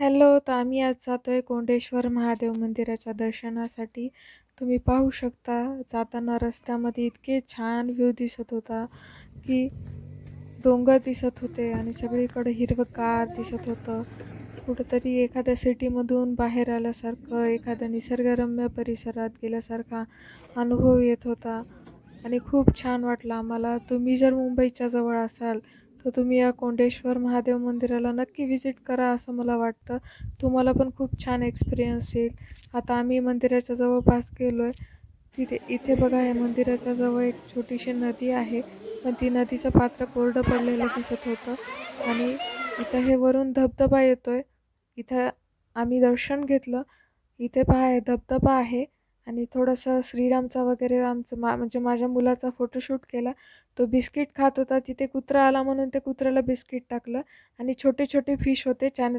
Hello तर आम्ही आज जातो आहे कोंडेश्वर महादेव मंदिराच्या दर्शनासाठी. तुम्ही पाहू शकता जाताना रस्त्यामध्ये इतके छान व्ह्यू दिसत होता की डोंगर दिसत होते आणि सगळीकडे हिरवंगार दिसत होतं. कुठंतरी एखाद्या सिटीमधून बाहेर आल्यासारखं एखाद्या निसर्गरम्य परिसरात गेल्यासारखा अनुभव येत होता. आणि खूप छान वाटलं आम्हाला. तुम्ही जर मुंबईच्या जवळ असाल तर तुम्ही या कोंडेश्वर महादेव मंदिराला नक्की व्हिजिट करा असं मला वाटतं. तुम्हाला पण खूप छान एक्सपिरियन्स येईल. आता आम्ही मंदिराच्या जवळपास गेलो आहे तिथे इथे बघा या मंदिराच्या जवळ एक छोटीशी नदी आहे. पण ती नदीचं पात्र कोरडं पडलेलं दिसत होतं. आणि इथं हे वरून धबधबा येतो आहे इथं आम्ही दर्शन घेतलं. इथे पहा धबधबा आहे. आणि थोडंसं श्रीरामचा वगैरे आमचं मा म्हणजे माझ्या मुलाचा फोटोशूट केला. तो बिस्किट खात होता. तिथे कुत्रा आला म्हणून ते कुत्र्याला बिस्किट टाकलं. आणि छोटे छोटे फिश होते. चॅनल